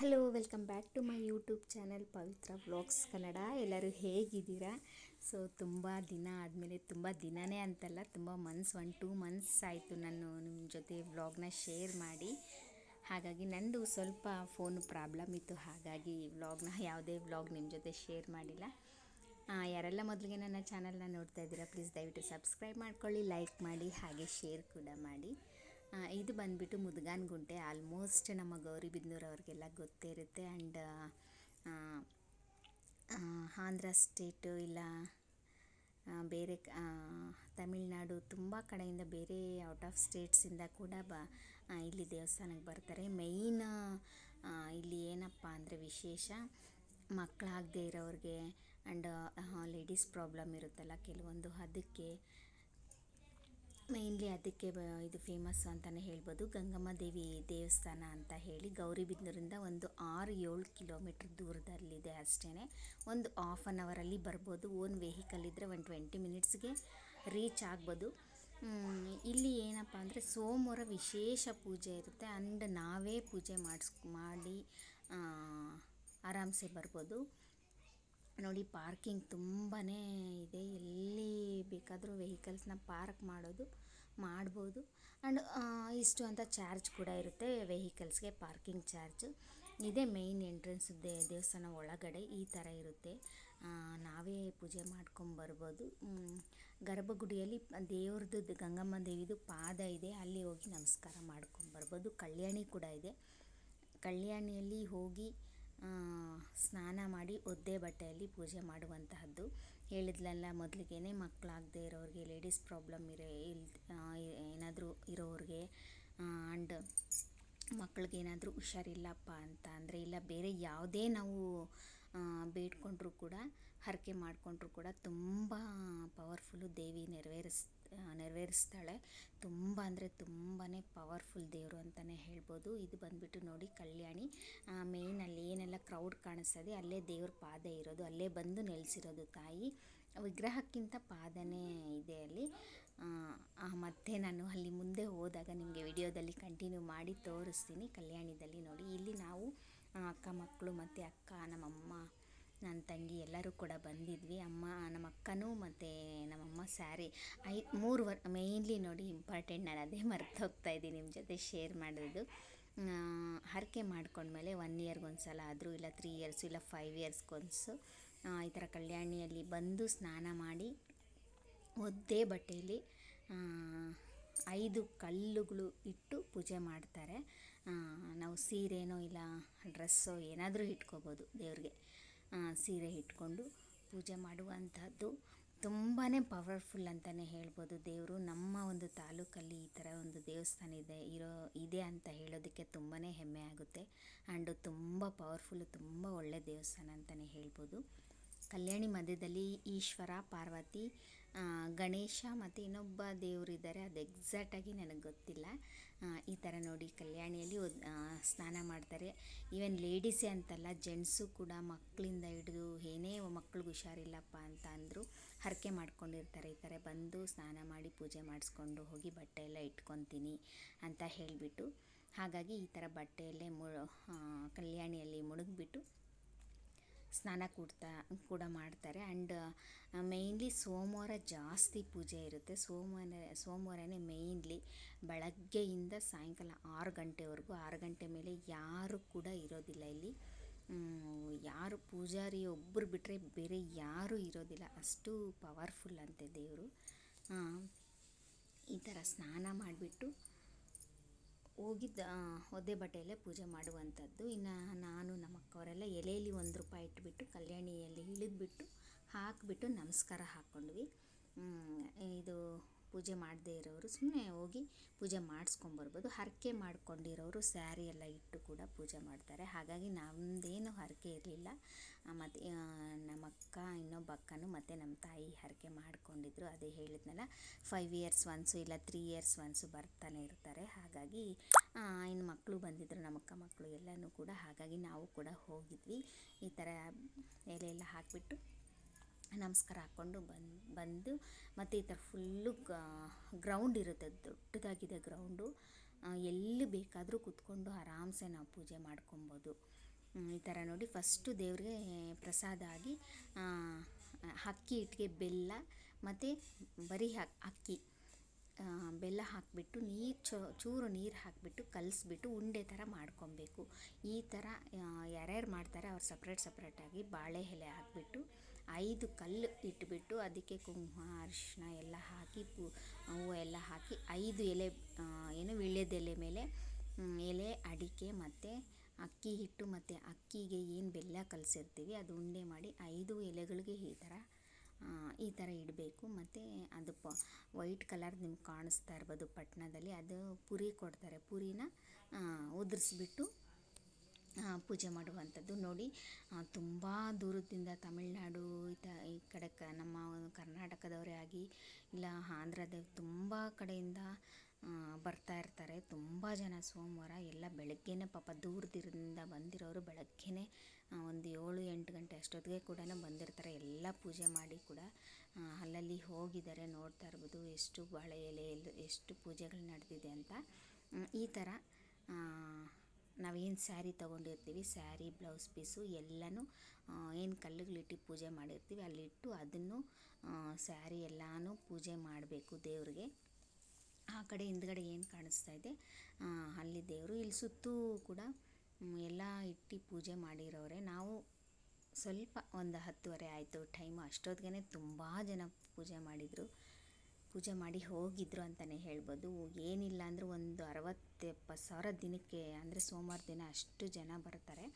Hello welcome back to my YouTube channel Pavithra vlogs Kannada ಎಲ್ಲರೂ ಹೇಗಿದ್ದೀರಾ? So ತುಂಬ ದಿನ ಆದಮೇಲೆ, ತುಂಬ ದಿನವೇ ಅಂತಲ್ಲ, ತುಂಬ ಮಂತ್ಸ್ ಒನ್ ಟೂ ಮಂತ್ಸ್ ಆಯಿತು ನಾನು ನಿಮ್ಮ ಜೊತೆ ವ್ಲಾಗ್ನ ಶೇರ್ ಮಾಡಿ. ಹಾಗಾಗಿ ನಂದು ಸ್ವಲ್ಪ ಫೋನ್ ಪ್ರಾಬ್ಲಮ್ ಇತ್ತು, ಹಾಗಾಗಿ ವ್ಲಾಗ್ನ ಯಾವುದೇ ವ್ಲಾಗ್ ನಿಮ್ಮ ಜೊತೆ ಶೇರ್ ಮಾಡಿಲ್ಲ. ಯಾರೆಲ್ಲ ಮೊದಲಿಗೆ ನನ್ನ ಚಾನಲ್ನ ನೋಡ್ತಾ ಇದ್ದೀರಾ ಪ್ಲೀಸ್ ದಯವಿಟ್ಟು ಸಬ್ಸ್ಕ್ರೈಬ್ ಮಾಡ್ಕೊಳ್ಳಿ ಲೈಕ್ ಮಾಡಿ, ಹಾಗೆ ಶೇರ್ ಕೂಡ ಮಾಡಿ. ಇದು ಬಂದುಬಿಟ್ಟು ಮುದ್ಗಾನ್ ಗುಂಟೆ ಆಲ್ಮೋಸ್ಟ್ ನಮ್ಮ ಗೌರಿಬಿದನೂರು ಅವ್ರಿಗೆಲ್ಲ ಗೊತ್ತೇ ಇರುತ್ತೆ ಆ್ಯಂಡ್ ಆಂಧ್ರ ಸ್ಟೇಟು ಇಲ್ಲ ಬೇರೆ ತಮಿಳ್ನಾಡು ತುಂಬ ಕಡೆಯಿಂದ ಬೇರೆ ಔಟ್ ಆಫ್ ಸ್ಟೇಟ್ಸಿಂದ ಕೂಡ ಬ ಇಲ್ಲಿ ದೇವಸ್ಥಾನಕ್ಕೆ ಬರ್ತಾರೆ. ಮೇಯ್ನ್ ಇಲ್ಲಿ ಏನಪ್ಪ ಅಂದರೆ ವಿಶೇಷ ಮಕ್ಕಳಾಗದೇ ಇರೋರಿಗೆ ಆ್ಯಂಡ್ ಲೇಡೀಸ್ ಪ್ರಾಬ್ಲಮ್ ಇರುತ್ತಲ್ಲ, ಕೆಲವೊಂದು ಅದಕ್ಕೆ ಮೇಯ್ನ್ಲಿ ಅದಕ್ಕೆ ಇದು ಫೇಮಸ್ ಅಂತಲೇ ಹೇಳ್ಬೋದು. ಗಂಗಮ್ಮ ದೇವಿ ದೇವಸ್ಥಾನ ಅಂತ ಹೇಳಿ ಗೌರಿಬಿದನೂರಿಂದ ಒಂದು ಆರು ಏಳು ಕಿಲೋಮೀಟ್ರ್ ದೂರದಲ್ಲಿದೆ ಅಷ್ಟೇ ಒಂದು ಹಾಫ್ ಆನ್ ಅವರಲ್ಲಿ ಬರ್ಬೋದು. ಓನ್ ವೆಹಿಕಲ್ ಇದ್ದರೆ ಒಂದು ಟ್ವೆಂಟಿ ಮಿನಿಟ್ಸ್ಗೆ ರೀಚ್ ಆಗ್ಬೋದು. ಇಲ್ಲಿ ಏನಪ್ಪ ಅಂದರೆ ಸೋಮವಾರ ವಿಶೇಷ ಪೂಜೆ ಇರುತ್ತೆ. ಆ್ಯಂಡ್ ನಾವೇ ಪೂಜೆ ಮಾಡಿಸ್, ಮಾಡಿ ಆರಾಮ್ಸೆ ಬರ್ಬೋದು. ನೋಡಿ, ಪಾರ್ಕಿಂಗ್ ತುಂಬಾ ಇದೆ. ಎಲ್ಲಿ ಬೇಕಾದರೂ ವೆಹಿಕಲ್ಸ್ನ ಪಾರ್ಕ್ ಮಾಡೋದು, ಮಾಡ್ಬೋದು. ಆ್ಯಂಡ್ ಇಷ್ಟು ಅಂತ ಚಾರ್ಜ್ ಕೂಡ ಇರುತ್ತೆ, ವೆಹಿಕಲ್ಸ್ಗೆ ಪಾರ್ಕಿಂಗ್ ಚಾರ್ಜು. ಇದೇ ಮೇಯ್ನ್ ಎಂಟ್ರೆನ್ಸ್ ದೇವಸ್ಥಾನ ಒಳಗಡೆ ಈ ಥರ ಇರುತ್ತೆ. ನಾವೇ ಪೂಜೆ ಮಾಡ್ಕೊಂಬರ್ಬೋದು ಗರ್ಭಗುಡಿಯಲ್ಲಿ ದೇವ್ರದ್ದು ಗಂಗಮ್ಮ ದೇವಿದು ಪಾದ ಇದೆ. ಅಲ್ಲಿ ಹೋಗಿ ನಮಸ್ಕಾರ ಮಾಡ್ಕೊಂಬರ್ಬೋದು ಕಲ್ಯಾಣಿ ಕೂಡ ಇದೆ. ಕಲ್ಯಾಣಿಯಲ್ಲಿ ಹೋಗಿ ಸ್ನಾನ ಮಾಡಿ ಒದ್ದೆ ಬಟ್ಟೆಯಲ್ಲಿ ಪೂಜೆ ಮಾಡುವಂತಹದ್ದು. ಹೇಳಿದ್ಲಲ್ಲ ಮೊದಲಿಗೇನೆ ಮಕ್ಕಳಾಗದೇ ಇರೋರಿಗೆ ಲೇಡೀಸ್ ಪ್ರಾಬ್ಲಮ್ ಇರೋ ಏನಾದರೂ ಇರೋರಿಗೆ ಆ್ಯಂಡ್ ಮಕ್ಳಿಗೆ ಏನಾದರೂ ಹುಷಾರಿಲ್ಲಪ್ಪ ಅಂತ ಅಂದರೆ, ಇಲ್ಲ ಬೇರೆ ಯಾವುದೇ ನಾವು ಬೇಡ್ಕೊಂಡ್ರೂ ಕೂಡ, ಹರಕೆ ಮಾಡಿಕೊಂಡ್ರೂ ಕೂಡ ತುಂಬ ಪವರ್ಫುಲ್ಲು ದೇವಿ ನೆರವೇರಿಸ್ ನೆರವೇರಿಸ್ತಾಳೆ. ತುಂಬ ಅಂದರೆ ತುಂಬಾ ಪವರ್ಫುಲ್ ದೇವರು ಅಂತಲೇ ಹೇಳ್ಬೋದು. ಇದು ಬಂದುಬಿಟ್ಟು ನೋಡಿ ಕಲ್ಯಾಣಿ ಮೇಯ್ನಲ್ಲಿ ಏನೆಲ್ಲ ಕ್ರೌಡ್ ಕಾಣಿಸ್ತದೆ ಅಲ್ಲೇ ದೇವ್ರ ಪಾದ ಇರೋದು, ಅಲ್ಲೇ ಬಂದು ನೆಲೆಸಿರೋದು ತಾಯಿ. ವಿಗ್ರಹಕ್ಕಿಂತ ಪಾದನೇ ಇದೆ ಅಲ್ಲಿ. ಮತ್ತೆ ನಾನು ಅಲ್ಲಿ ಮುಂದೆ ಹೋದಾಗ ನಿಮಗೆ ವಿಡಿಯೋದಲ್ಲಿ ಕಂಟಿನ್ಯೂ ಮಾಡಿ ತೋರಿಸ್ತೀನಿ ಕಲ್ಯಾಣಿದಲ್ಲಿ ನೋಡಿ. ಇಲ್ಲಿ ನಾವು ಅಕ್ಕ ಮಕ್ಕಳು ಮತ್ತು ಅಕ್ಕ, ನಮ್ಮಮ್ಮ ನನ್ನ ತಂಗಿ ಎಲ್ಲರೂ ಕೂಡ ಬಂದಿದ್ವಿ. ಅಮ್ಮ, ನಮ್ಮ ಅಕ್ಕನೂ ಮತ್ತು ನಮ್ಮಮ್ಮ ಸ್ಯಾರಿ ಐ, ಮೂರು ವರ್ ಮೇಯ್ನ್ಲಿ ನೋಡಿ ಇಂಪಾರ್ಟೆಂಟ್ ನಾನು ಅದೇ ಮರ್ತೋಗ್ತಾ ಇದ್ದೀನಿ ನಿಮ್ಮ ಜೊತೆ ಶೇರ್ ಮಾಡೋದು ಹರಕೆ ಮಾಡ್ಕೊಂಡ್ಮೇಲೆ ಒನ್ ಇಯರ್ಗೊಂದು ಸಲ ಆದರೂ ಇಲ್ಲ ತ್ರೀ ಇಯರ್ಸು ಇಲ್ಲ ಫೈವ್ ಇಯರ್ಸ್ಗೊಂದ್ಸು ಈ ಥರ ಕಲ್ಯಾಣಿಯಲ್ಲಿ ಬಂದು ಸ್ನಾನ ಮಾಡಿ ಒದ್ದೆ ಬಟ್ಟೆಯಲ್ಲಿ ಐದು ಕಲ್ಲುಗಳು ಇಟ್ಟು ಪೂಜೆ ಮಾಡ್ತಾರೆ. ನಾವು ಸೀರೆನೋ ಇಲ್ಲ ಡ್ರೆಸ್ಸೋ ಏನಾದರೂ ಇಟ್ಕೋಬೋದು ದೇವ್ರಿಗೆ. ಸೀರೆ ಇಟ್ಕೊಂಡು ಪೂಜೆ ಮಾಡುವಂಥದ್ದು ತುಂಬಾ ಪವರ್ಫುಲ್ ಅಂತಲೇ ಹೇಳ್ಬೋದು ದೇವರು. ನಮ್ಮ ಒಂದು ತಾಲೂಕಲ್ಲಿ ಈ ಥರ ಒಂದು ದೇವಸ್ಥಾನ ಇದೆ, ಇರೋ, ಇದೆ ಅಂತ ಹೇಳೋದಕ್ಕೆ ತುಂಬಾ ಹೆಮ್ಮೆ ಆಗುತ್ತೆ. ಆ್ಯಂಡ್ ತುಂಬ ಪವರ್ಫುಲ್ಲು ತುಂಬ ಒಳ್ಳೆ ದೇವಸ್ಥಾನ ಅಂತಲೇ ಹೇಳ್ಬೋದು. ಕಲ್ಯಾಣಿ ಮಧ್ಯದಲ್ಲಿ ಈಶ್ವರ, ಪಾರ್ವತಿ ಗಣೇಶ ಮತ್ತು ಇನ್ನೊಬ್ಬ ದೇವರಿದ್ದಾರೆ ಅದು ಎಕ್ಸಾಕ್ಟಾಗಿ ನನಗೆ ಗೊತ್ತಿಲ್ಲ. ಈ ಥರ ನೋಡಿ ಕಲ್ಯಾಣಿಯಲ್ಲಿ ಸ್ನಾನ ಮಾಡ್ತಾರೆ. ಈವನ್ ಲೇಡೀಸೇ ಅಂತಲ್ಲ ಜೆಂಟ್ಸು ಕೂಡ ಮಕ್ಕಳಿಂದ ಹಿಡಿದು ಏನೇ ಮಕ್ಳಿಗೆ ಹುಷಾರಿಲ್ಲಪ್ಪ ಅಂತ ಅಂದರು ಹರಕೆ ಮಾಡ್ಕೊಂಡಿರ್ತಾರೆ. ಈ ಥರ ಬಂದು ಸ್ನಾನ ಮಾಡಿ ಪೂಜೆ ಮಾಡಿಸ್ಕೊಂಡು ಹೋಗಿ ಬಟ್ಟೆ ಎಲ್ಲ ಇಟ್ಕೊತೀನಿ ಅಂತ ಹೇಳಿಬಿಟ್ಟು ಹಾಗಾಗಿ ಈ ಥರ ಬಟ್ಟೆಯಲ್ಲೇ ಮು ಕಲ್ಯಾಣಿಯಲ್ಲಿ ಮುಳುಗ್ಬಿಟ್ಟು ಸ್ನಾನ ಕೂಡ್ತಾ, ಕೂಡ ಮಾಡ್ತಾರೆ. ಆ್ಯಂಡ್ ಮೇಯ್ನ್ಲಿ ಸೋಮವಾರ ಜಾಸ್ತಿ ಪೂಜೆ ಇರುತ್ತೆ. ಸೋಮವಾರ, ಸೋಮವಾರನೇ ಮೇಯ್ನ್ಲಿ ಬೆಳಗ್ಗೆಯಿಂದ ಸಾಯಂಕಾಲ ಆರು ಗಂಟೆವರೆಗೂ, ಆರು ಗಂಟೆ ಮೇಲೆ ಯಾರು ಕೂಡ ಇರೋದಿಲ್ಲ ಇಲ್ಲಿ. ಯಾರು ಪೂಜಾರಿ ಒಬ್ಬರು ಬಿಟ್ಟರೆ ಬೇರೆ ಯಾರೂ ಇರೋದಿಲ್ಲ. ಅಷ್ಟು ಪವರ್ಫುಲ್ ಅಂತೆ ದೇವರು. ಈ ಥರ ಸ್ನಾನ ಮಾಡಿಬಿಟ್ಟು ಹೋಗಿದ್ದ ಒದ್ದೆ ಬಟ್ಟೆಯಲ್ಲೇ ಪೂಜೆ ಮಾಡುವಂಥದ್ದು. ಇನ್ನು ನಾನು ನಮ್ಮ ಅಕ್ಕವರೆಲ್ಲ ಎಲೆಯಲ್ಲಿ ಒಂದು ರೂಪಾಯಿ ಇಟ್ಬಿಟ್ಟು, ಕಲ್ಯಾಣಿಯಲ್ಲಿ ಇಳಿದ್ಬಿಟ್ಟು ಹಾಕಿಬಿಟ್ಟು ನಮಸ್ಕಾರ ಹಾಕ್ಕೊಂಡ್ವಿ. ಇದು ಪೂಜೆ ಮಾಡದೇ ಇರೋರು ಸುಮ್ಮನೆ ಹೋಗಿ ಪೂಜೆ ಮಾಡಿಸ್ಕೊಂಬರ್ಬೋದು. ಹರಕೆ ಮಾಡ್ಕೊಂಡಿರೋರು ಸ್ಯಾರಿ ಎಲ್ಲ ಇಟ್ಟು ಕೂಡ ಪೂಜೆ ಮಾಡ್ತಾರೆ. ಹಾಗಾಗಿ ನಮ್ಮದೇನು ಹರಕೆ ಇರಲಿಲ್ಲ. ಮತ್ತು ನಮ್ಮ ಅಕ್ಕ, ಇನ್ನೊಬ್ಬ ಅಕ್ಕನೂ ಮತ್ತು ನಮ್ಮ ತಾಯಿ ಹರಕೆ ಮಾಡ್ಕೊಂಡಿದ್ರು. ಅದೇ ಹೇಳಿದ್ನಲ್ಲ ಫೈವ್ ಇಯರ್ಸ್ ಒನ್ಸು ಇಲ್ಲ ತ್ರೀ ಇಯರ್ಸ್ ಒನ್ಸು ಬರ್ತಾನೆ ಇರ್ತಾರೆ. ಹಾಗಾಗಿ ಇನ್ನು ಮಕ್ಕಳು ಬಂದಿದ್ದರು ನಮ್ಮ ಅಕ್ಕ ಮಕ್ಕಳು ಎಲ್ಲನೂ ಕೂಡ ಹಾಗಾಗಿ ನಾವು ಕೂಡ ಹೋಗಿದ್ವಿ. ಈ ಥರ ಎಲೆ ಎಲ್ಲ ಹಾಕಿಬಿಟ್ಟು ನಮಸ್ಕಾರ ಹಾಕ್ಕೊಂಡು ಬಂದು ಬಂದು ಮತ್ತು ಈ ಥರ ಫುಲ್ಲು ಗ್ರೌಂಡ್ ಇರುತ್ತೆ, ದೊಡ್ಡದಾಗಿದೆ ಗ್ರೌಂಡು. ಎಲ್ಲಿ ಬೇಕಾದರೂ ಕೂತ್ಕೊಂಡು ಆರಾಮ್ಸೆ ನಾವು ಪೂಜೆ ಮಾಡ್ಕೊಬೋದು. ಈ ಥರ ನೋಡಿ ಫಸ್ಟು ದೇವ್ರಿಗೆ ಪ್ರಸಾದ ಆಗಿ ಅಕ್ಕಿ ಇಟ್ಟಿಗೆ ಬೆಲ್ಲ ಮತ್ತು ಬರೀ ಅಕ್- ಅಕ್ಕಿ ಬೆಲ್ಲ ಹಾಕಿಬಿಟ್ಟು ನೀರು ಚೂರು ನೀರು ಹಾಕಿಬಿಟ್ಟು ಕಲಿಸ್ಬಿಟ್ಟು ಉಂಡೆ ಥರ ಮಾಡ್ಕೊಬೇಕು. ಈ ಥರ ಯಾರ್ಯಾರು ಮಾಡ್ತಾರೆ ಅವ್ರು ಸಪ್ರೇಟ್ ಸಪ್ರೇಟಾಗಿ ಬಾಳೆ ಎಲೆ ಹಾಕಿಬಿಟ್ಟು ಐದು ಕಲ್ಲು ಇಟ್ಬಿಟ್ಟು ಅದಕ್ಕೆ ಕುಂಕುಮ ಅರಿಶಿನ ಎಲ್ಲ ಹಾಕಿ ಪೂ, ಹೂವು ಎಲ್ಲ ಹಾಕಿ ಐದು ಎಲೆ ಏನು ವೀಳ್ಯದೆಲೆ ಮೇಲೆ ಎಲೆ, ಅಡಿಕೆ ಮತ್ತು ಅಕ್ಕಿ ಹಿಟ್ಟು ಮತ್ತು ಅಕ್ಕಿಗೆ ಏನು ಬೆಲ್ಲ ಕಲಸಿರ್ತೀವಿ ಅದು ಉಂಡೆ ಮಾಡಿ ಐದು ಎಲೆಗಳಿಗೆ ಈ ಥರ ಈ ಥರ ಇಡಬೇಕು. ಮತ್ತು ಅದು ಪ, ವೈಟ್ ಕಲರ್ ನಿಮ್ಗೆ ಕಾಣಿಸ್ತಾ ಇರ್ಬೋದು ಪಟ್ಟಣದಲ್ಲಿ, ಅದು ಪುರಿ ಕೊಡ್ತಾರೆ. ಪುರಿನ ಉದುರಿಸ್ಬಿಟ್ಟು ಪೂಜೆ ಮಾಡುವಂಥದ್ದು ನೋಡಿ. ತುಂಬ ದೂರದಿಂದ ತಮಿಳುನಾಡು ಈ ತ ಈ ಕಡೆ ಕ, ನಮ್ಮ ಕರ್ನಾಟಕದವರೇ ಆಗಿ, ಇಲ್ಲ ಆಂಧ್ರದ ತುಂಬ ಕಡೆಯಿಂದ ಬರ್ತಾ ಇರ್ತಾರೆ. ತುಂಬ ಜನ ಸೋಮವಾರ, ಎಲ್ಲ ಬೆಳಗ್ಗೆನೇ ಪಾಪ ದೂರದಿಂದ ಬಂದಿರೋರು ಬೆಳಗ್ಗೆನೇ ಒಂದು ಏಳು, ಎಂಟು ಗಂಟೆ ಅಷ್ಟೊತ್ತಿಗೆ ಕೂಡ ಬಂದಿರ್ತಾರೆ. ಎಲ್ಲ ಪೂಜೆ ಮಾಡಿ ಕೂಡ ಅಲ್ಲಲ್ಲಿ ಹೋಗಿದ್ದಾರೆ, ನೋಡ್ತಾ ಇರ್ಬೋದು ಎಷ್ಟು ಬಾಳೆ ಎಲೆ ಎಷ್ಟು ಪೂಜೆಗಳು ನಡೆದಿದೆ ಅಂತ. ಈ ಥರ ನಾವೇನು ಸ್ಯಾರಿ ತೊಗೊಂಡಿರ್ತೀವಿ, ಸ್ಯಾರಿ, ಬ್ಲೌಸ್ ಪೀಸು ಎಲ್ಲನೂ ಏನು ಕಲ್ಲುಗಳಿಟ್ಟು ಪೂಜೆ ಮಾಡಿರ್ತೀವಿ. ಅಲ್ಲಿಟ್ಟು ಅದನ್ನು ಸ್ಯಾರಿ ಎಲ್ಲನೂ ಪೂಜೆ ಮಾಡಬೇಕು ದೇವ್ರಿಗೆ. ಆ ಕಡೆ ಹಿಂದ್ಗಡೆ ಏನು ಕಾಣಿಸ್ತಾ ಇದೆ ಅಲ್ಲಿ ದೇವರು ಇಲ್ಲಿ ಸುತ್ತೂ ಕೂಡ ಎಲ್ಲ ಇಟ್ಟು ಪೂಜೆ ಮಾಡಿರೋರೆ. ನಾವು ಸ್ವಲ್ಪ ಒಂದು ಹತ್ತುವರೆ ಆಯಿತು, ಟೈಮ್. ಅಷ್ಟೊತ್ತಿಗೆ ತುಂಬ ಜನ ಪೂಜೆ ಮಾಡಿದರು. ಪೂಜೆ ಮಾಡಿ ಹೋಗಿದ್ರು ಅಂತಲೇ ಹೇಳ್ಬೋದು. ಏನಿಲ್ಲ ಅಂದರೂ ಒಂದು ಅರವತ್ತು, ಎಪ್ಪತ್ತು ಸಾವಿರ ದಿನಕ್ಕೆ, ಅಂದರೆ ಸೋಮವಾರ ದಿನ ಅಷ್ಟು ಜನ ಬರ್ತಾರೆ.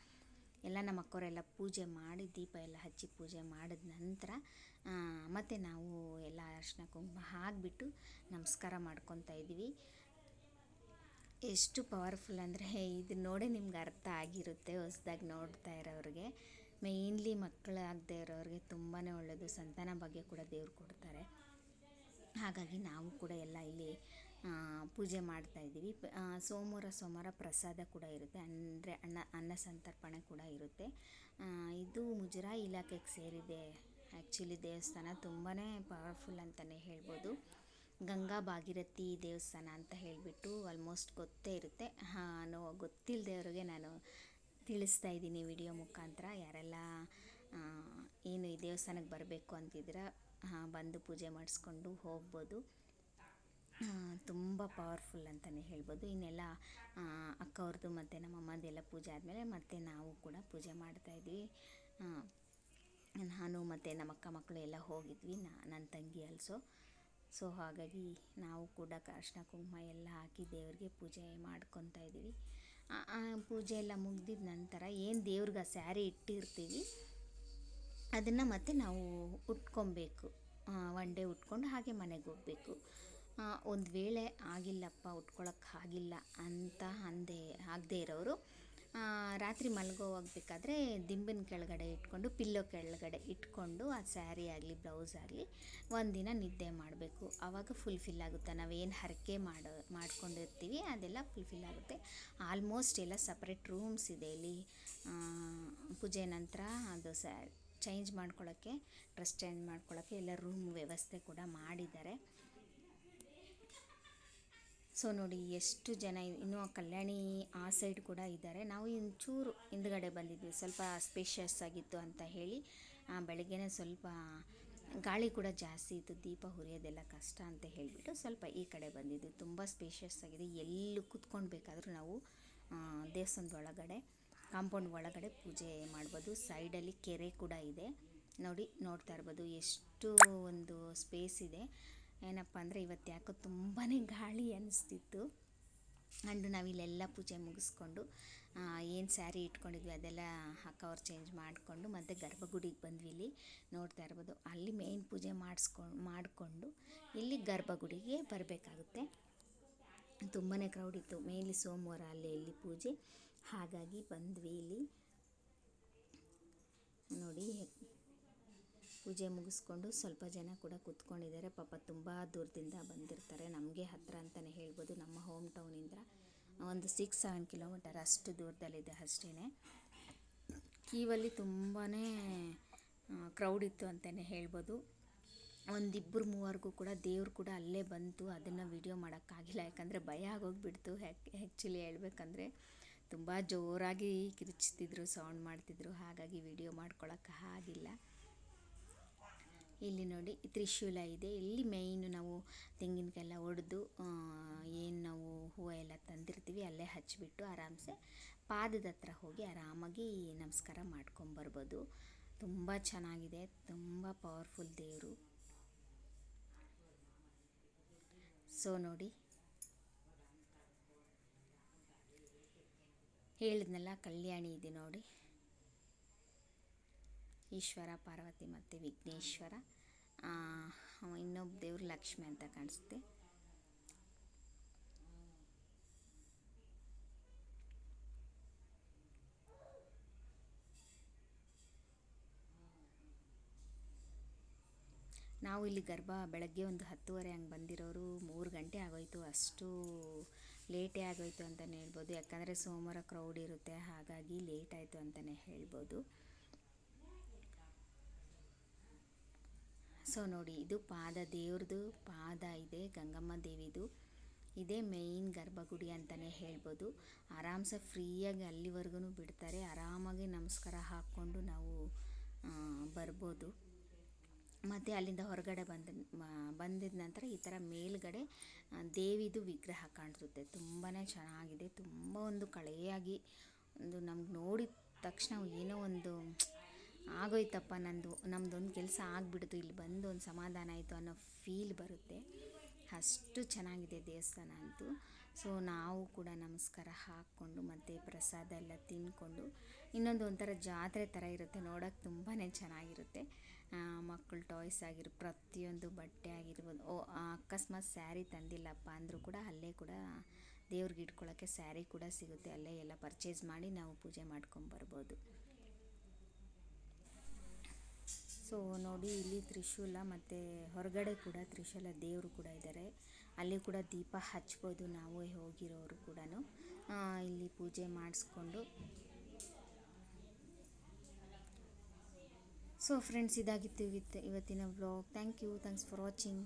ಎಲ್ಲ ನಮ್ಮ ಅಕ್ಕವರೆಲ್ಲ ಪೂಜೆ ಮಾಡಿ, ದೀಪ ಎಲ್ಲ ಹಚ್ಚಿ ಪೂಜೆ ಮಾಡಿದ ನಂತರ ಮತ್ತು ನಾವು ಎಲ್ಲ ಅರಿಶಿನ ಕುಂಕುಮ ಹಾಕಿಬಿಟ್ಟು ನಮಸ್ಕಾರ ಮಾಡ್ಕೊತಾ ಇದ್ವಿ. ಎಷ್ಟು ಪವರ್ಫುಲ್ ಅಂದರೆ ಇದು ನೋಡೇ ನಿಮ್ಗೆ ಅರ್ಥ ಆಗಿರುತ್ತೆ ಹೊಸ್ದಾಗಿ ನೋಡ್ತಾ ಇರೋರಿಗೆ. ಮೇಯ್ನ್ಲಿ ಮಕ್ಕಳಾಗದೇ ಇರೋರಿಗೆ ತುಂಬಾ ಒಳ್ಳೆಯದು ಸಂತಾನ ಭಾಗ್ಯ ಕೂಡ ದೇವ್ರು ಕೊಡ್ತಾರೆ. ಹಾಗಾಗಿ ನಾವು ಕೂಡ ಎಲ್ಲ ಇಲ್ಲಿ ಪೂಜೆ ಮಾಡ್ತಾ ಆ, ಸೋಮವಾರ ಸೋಮವಾರ ಪ್ರಸಾದ ಕೂಡ ಇರುತ್ತೆ. ಅಂದರೆ ಅನ್ನ ಅನ್ನ ಸಂತರ್ಪಣೆ ಕೂಡ ಇರುತ್ತೆ. ಇದು ಮುಜರಾಯಿ ಇಲಾಖೆಗೆ ಸೇರಿದೆ. ಆ್ಯಕ್ಚುಲಿ ದೇವಸ್ಥಾನ ತುಂಬಾ ಪವರ್ಫುಲ್ ಅಂತಲೇ ಹೇಳ್ಬೋದು. ಗಂಗಾ ಭಾಗೀರಥಿ ದೇವಸ್ಥಾನ ಅಂತ ಹೇಳಿಬಿಟ್ಟು ಆಲ್ಮೋಸ್ಟ್ ಗೊತ್ತೇ ಇರುತ್ತೆ. ಹಾಂ ಗೊತ್ತಿಲ್ಲದೆಯವ್ರಿಗೆ ನಾನು ತಿಳಿಸ್ತಾ ಇದ್ದೀನಿ ವಿಡಿಯೋ ಮುಖಾಂತರ. ಯಾರೆಲ್ಲ ಏನು ಈ ದೇವಸ್ಥಾನಕ್ಕೆ ಬರಬೇಕು ಅಂತಿದ್ರೆ ಹಾಂ ಬಂದು ಪೂಜೆ ಮಾಡಿಸ್ಕೊಂಡು ಹೋಗ್ಬೋದು. ತುಂಬ ಪವರ್ಫುಲ್ ಅಂತಲೇ ಹೇಳ್ಬೋದು. ಇನ್ನೆಲ್ಲ ಅಕ್ಕ ಅಕ್ಕವ್ರದ್ದು ಮತ್ತು ನಮ್ಮ ಅಮ್ಮದೆಲ್ಲ ಪೂಜೆ ಆದಮೇಲೆ ಮತ್ತೆ ನಾವು ಕೂಡ ಪೂಜೆ ಮಾಡ್ತಾಯಿದ್ವಿ ನಾನು ಮತ್ತು ನಮ್ಮ ಅಕ್ಕ ಮಕ್ಕಳು ಎಲ್ಲ ಹೋಗಿದ್ವಿ ನನ್ನ ತಂಗಿ ಅಲ್ಸೋ ಸೊ ಹಾಗಾಗಿ ನಾವು ಕೂಡ ಅರಿಶಿನ ಕುಂಕುಮ ಎಲ್ಲ ಹಾಕಿ ದೇವ್ರಿಗೆ ಪೂಜೆ ಮಾಡ್ಕೊತಾ ಆ ಪೂಜೆ ಎಲ್ಲ ಮುಗ್ದಿದ ನಂತರ ಏನು ದೇವ್ರಿಗೆ ಆ ಸ್ಯಾರಿ ಇಟ್ಟಿರ್ತೀವಿ ಅದನ್ನು ಮತ್ತೆ ನಾವು ಉಟ್ಕೊಬೇಕು. ಒನ್ ಡೇ ಉಟ್ಕೊಂಡು ಹಾಗೆ ಮನೆಗೆ ಹೋಗಬೇಕು. ಒಂದು ವೇಳೆ ಆಗಿಲ್ಲಪ್ಪ ಉಟ್ಕೊಳಕ್ಕೆ ಆಗಿಲ್ಲ ಅಂತ ಅಂದೇ, ಆಗದೇ ಇರೋರು ರಾತ್ರಿ ಮಲ್ಗೋ ಬೇಕಾದರೆ ದಿಂಬಿನ ಕೆಳಗಡೆ ಇಟ್ಕೊಂಡು, ಪಿಲ್ಲೋ ಕೆಳಗಡೆ ಇಟ್ಕೊಂಡು, ಆ ಸ್ಯಾರಿ ಆಗಲಿ ಬ್ಲೌಸ್ ಆಗಲಿ ಒಂದಿನ ನಿದ್ದೆ ಮಾಡಬೇಕು. ಆವಾಗ ಫುಲ್ಫಿಲ್ ಆಗುತ್ತೆ. ನಾವೇನು ಹರಕೆ ಮಾಡೋ, ಮಾಡ್ಕೊಂಡಿರ್ತೀವಿ, ಅದೆಲ್ಲ ಫುಲ್ಫಿಲ್ ಆಗುತ್ತೆ. ಆಲ್ಮೋಸ್ಟ್ ಎಲ್ಲ ಸಪ್ರೇಟ್ ರೂಮ್ಸ್ ಇದೆ ಇಲ್ಲಿ. ಪೂಜೆ ನಂತರ ಅದು ಸ ಚೇಂಜ್ ಮಾಡ್ಕೊಳ್ಳೋಕ್ಕೆ ಡ್ರೆಸ್ ಚೇಂಜ್ ಮಾಡ್ಕೊಳ್ಳೋಕ್ಕೆ ಎಲ್ಲ ರೂಮ್ ವ್ಯವಸ್ಥೆ ಕೂಡ ಮಾಡಿದ್ದಾರೆ. ಸೊ ನೋಡಿ ಎಷ್ಟು ಜನ ಇನ್ನೂ ಕಲ್ಯಾಣಿ ಆ ಸೈಡ್ ಕೂಡ ಇದ್ದಾರೆ. ನಾವು ಒಂಚೂರು ಹಿಂದ್ಗಡೆ ಬಂದಿದ್ವಿ. ಸ್ವಲ್ಪ ಸ್ಪೇಷಿಯಸ್ ಆಗಿತ್ತು ಅಂತ ಹೇಳಿ ಬೆಳಗ್ಗೆನೇ ಸ್ವಲ್ಪ ಗಾಳಿ ಕೂಡ ಜಾಸ್ತಿ ಇತ್ತು. ದೀಪ ಹುರಿಯೋದೆಲ್ಲ ಕಷ್ಟ ಅಂತ ಹೇಳಿಬಿಟ್ಟು ಸ್ವಲ್ಪ ಈ ಕಡೆ ಬಂದಿದ್ವಿ. ತುಂಬ ಸ್ಪೇಷಿಯಸ್ ಆಗಿದೆ. ಎಲ್ಲೂ ಬೇಕಾದರೂ ನಾವು ದೇವಸ್ಥಾನದೊಳಗಡೆ ಕಾಂಪೌಂಡ್ ಒಳಗಡೆ ಪೂಜೆ ಮಾಡ್ಬೋದು. ಸೈಡಲ್ಲಿ ಕೆರೆ ಕೂಡ ಇದೆ. ನೋಡಿ, ನೋಡ್ತಾ ಇರ್ಬೋದು. ಎಷ್ಟು ಒಂದು ಸ್ಪೇಸ್ ಇದೆ. ಏನಪ್ಪ ಅಂದರೆ ಇವತ್ತು ಯಾಕೋ ತುಂಬಾ ಗಾಳಿ ಅನ್ನಿಸ್ತಿತ್ತು ಅಂಡ್ ನಾವಿಲ್ಲೆಲ್ಲ ಪೂಜೆ ಮುಗಿಸ್ಕೊಂಡು ಏನು ಸ್ಯಾರಿ ಇಟ್ಕೊಂಡಿದ್ವಿ ಅದೆಲ್ಲ ಹಾಕವ್ರು ಚೇಂಜ್ ಮಾಡಿಕೊಂಡು ಮತ್ತು ಗರ್ಭಗುಡಿಗೆ ಬಂದ್ವಿ ಇಲ್ಲಿ. ನೋಡ್ತಾ ಇರ್ಬೋದು. ಅಲ್ಲಿ ಮೇಯ್ನ್ ಪೂಜೆ ಮಾಡಿಸ್ಕೊಂಡು ಮಾಡಿಕೊಂಡು ಇಲ್ಲಿ ಗರ್ಭಗುಡಿಗೆ ಬರಬೇಕಾಗುತ್ತೆ. ತುಂಬಾ ಕ್ರೌಡ್ ಇತ್ತು. ಮೇಯ್ನ್ಲಿ ಸೋಮವಾರ ಅಲ್ಲಿ ಇಲ್ಲಿ ಪೂಜೆ. ಹಾಗಾಗಿ ಬಂದ್ವಿ ಇಲ್ಲಿ ನೋಡಿ ಪೂಜೆ ಮುಗಿಸ್ಕೊಂಡು ಸ್ವಲ್ಪ ಜನ ಕೂಡ ಕೂತ್ಕೊಂಡಿದ್ದಾರೆ. ಪಾಪ ತುಂಬ ದೂರದಿಂದ ಬಂದಿರ್ತಾರೆ. ನಮಗೆ ಹತ್ತಿರ ಅಂತಲೇ ಹೇಳ್ಬೋದು. ನಮ್ಮ ಹೋಮ್ ಟೌನಿಂದ ಒಂದು ಸಿಕ್ಸ್ ಸೆವೆನ್ ಕಿಲೋಮೀಟರ್ ಅಷ್ಟು ದೂರದಲ್ಲಿದೆ ಅಷ್ಟೇ ಕೀವಲ್ಲಿ ತುಂಬಾ ಕ್ರೌಡ್ ಇತ್ತು ಅಂತಲೇ ಹೇಳ್ಬೋದು. ಒಂದಿಬ್ಬರು ಮೂವರಿಗೂ ಕೂಡ ದೇವ್ರು ಕೂಡ ಅಲ್ಲೇ ಬಂತು. ಅದನ್ನು ವಿಡಿಯೋ ಮಾಡೋಕ್ಕಾಗಿಲ್ಲ. ಯಾಕಂದರೆ ಭಯ ಆಗೋಗ್ಬಿಡ್ತು. ಹ್ಯಾಕ್ಚುಲಿ ಹೇಳ್ಬೇಕಂದ್ರೆ. ತುಂಬ ಜೋರಾಗಿ ಕಿರುಚ್ತಿದ್ರು ಸೌಂಡ್ ಮಾಡ್ತಿದ್ರು, ಹಾಗಾಗಿ ವಿಡಿಯೋ ಮಾಡ್ಕೊಳಕ್ಕೆ ಆಗಿಲ್ಲ. ಇಲ್ಲಿ ನೋಡಿ, ತ್ರಿಶೂಲ ಇದೆ. ಇಲ್ಲಿ ಮೇಯ್ನು ನಾವು ತೆಂಗಿನಕಾಯೆಲ್ಲ ಒಡೆದು ಏನು ನಾವು ಹೂವು ಎಲ್ಲ ತಂದಿರ್ತೀವಿ, ಅಲ್ಲೇ ಹಚ್ಚಿಬಿಟ್ಟು ಆರಾಮ್ಸೆ ಪಾದದ ಹತ್ರ ಹೋಗಿ ಆರಾಮಾಗಿ ನಮಸ್ಕಾರ ಮಾಡ್ಕೊಂಬರ್ಬೋದು. ತುಂಬ ಚೆನ್ನಾಗಿದೆ, ತುಂಬ ಪವರ್ಫುಲ್ ದೇವರು. ಸೊ ನೋಡಿ ಹೇಳಿದ್ನಲ್ಲ ಕಲ್ಯಾಣಿ ಇದೆ ನೋಡಿ. ಈಶ್ವರ ಪಾರ್ವತಿ ಮತ್ತು ವಿಘ್ನೇಶ್ವರ. ಇನ್ನೊಬ್ಬ ದೇವ್ರು ಲಕ್ಷ್ಮಿ ಅಂತ ಕಾಣಿಸುತ್ತೆ. ನಾವು ಇಲ್ಲಿ ಗರ್ಭ ಬೆಳಗ್ಗೆ ಒಂದು ಹತ್ತುವರೆ ಹಂಗೆ ಬಂದಿರೋರು ಮೂರು ಗಂಟೆ ಆಗೋಯ್ತು. ಅಷ್ಟು ಲೇಟೇ ಆಗೋಯಿತು ಅಂತಲೇ ಹೇಳ್ಬೋದು. ಯಾಕಂದರೆ ಸೋಮವಾರ ಕ್ರೌಡ್ ಇರುತ್ತೆ, ಹಾಗಾಗಿ ಲೇಟ್ ಆಯಿತು ಅಂತಲೇ ಹೇಳ್ಬೋದು. ಸೊ ನೋಡಿ, ಇದು ಪಾದ ದೇವ್ರದ್ದು ಪಾದ ಇದೆ, ಗಂಗಮ್ಮ ದೇವಿದು. ಇದೇ ಮೇಯ್ನ್ ಗರ್ಭಗುಡಿ ಅಂತಲೇ ಹೇಳ್ಬೋದು. ಆರಾಮ್ಸೆ ಫ್ರೀಯಾಗಿ ಅಲ್ಲಿವರೆಗೂ ಬಿಡ್ತಾರೆ. ಆರಾಮಾಗಿ ನಮಸ್ಕಾರ ಹಾಕ್ಕೊಂಡು ನಾವು ಬರ್ಬೋದು. ಮತ್ತು ಅಲ್ಲಿಂದ ಹೊರಗಡೆ ಬಂದ ಬಂದಿದ ನಂತರ ಈ ಥರ ಮೇಲುಗಡೆ ದೇವಿದು ವಿಗ್ರಹ ಕಾಣಿಸುತ್ತೆ. ತುಂಬಾ ಚೆನ್ನಾಗಿದೆ. ತುಂಬ ಒಂದು ಕಳೆಯಾಗಿ ಒಂದು ನಮ್ಗೆ ನೋಡಿದ ತಕ್ಷಣ ಏನೋ ಒಂದು ಆಗೋಯ್ತಪ್ಪ ನಂದು ನಮ್ಮದೊಂದು ಕೆಲಸ ಆಗಿಬಿಡ್ತು, ಇಲ್ಲಿ ಬಂದು ಒಂದು ಸಮಾಧಾನ ಆಯಿತು ಅನ್ನೋ ಫೀಲ್ ಬರುತ್ತೆ. ಅಷ್ಟು ಚೆನ್ನಾಗಿದೆ ದೇವಸ್ಥಾನ ಅಂತೂ. ಸೊ ನಾವು ಕೂಡ ನಮಸ್ಕಾರ ಹಾಕ್ಕೊಂಡು ಮತ್ತು ಪ್ರಸಾದ ಎಲ್ಲ ತಿಂದ್ಕೊಂಡು ಇನ್ನೊಂದು ಒಂಥರ ಜಾತ್ರೆ ಥರ ಇರುತ್ತೆ ನೋಡೋಕ್ಕೆ ತುಂಬಾ ಚೆನ್ನಾಗಿರುತ್ತೆ. ಮಕ್ಕಳು ಟಾಯ್ಸ್ ಆಗಿರ್, ಪ್ರತಿಯೊಂದು ಬಟ್ಟೆ ಆಗಿರ್ಬೋದು. ಓ ಅಕಸ್ಮಾತ್ ಸ್ಯಾರಿ ತಂದಿಲ್ಲಪ್ಪ ಅಂದರೂ ಕೂಡ ಅಲ್ಲೇ ಕೂಡ ದೇವ್ರಿಗೆ ಇಟ್ಕೊಳ್ಳೋಕ್ಕೆ ಸ್ಯಾರಿ ಕೂಡ ಸಿಗುತ್ತೆ. ಅಲ್ಲೇ ಎಲ್ಲ ಪರ್ಚೇಸ್ ಮಾಡಿ ನಾವು ಪೂಜೆ ಮಾಡ್ಕೊಂಬರ್ಬೋದು ಸೊ ನೋಡಿ ಇಲ್ಲಿ ತ್ರಿಶೂಲ ಮತ್ತು ಹೊರಗಡೆ ಕೂಡ ತ್ರಿಶೂಲ ದೇವರು ಕೂಡ ಇದ್ದಾರೆ ಅಲ್ಲಿ ಕೂಡ ದೀಪ ಹಚ್ಬೋದು ನಾವು ಹೋಗಿರೋರು ಕೂಡ ಇಲ್ಲಿ ಪೂಜೆ ಮಾಡಿಸ್ಕೊಂಡು ಸೊ ಫ್ರೆಂಡ್ಸ್ ಇದಾಗಿತ್ತು ಇವತ್ತಿನ vlog thank you thanks for watching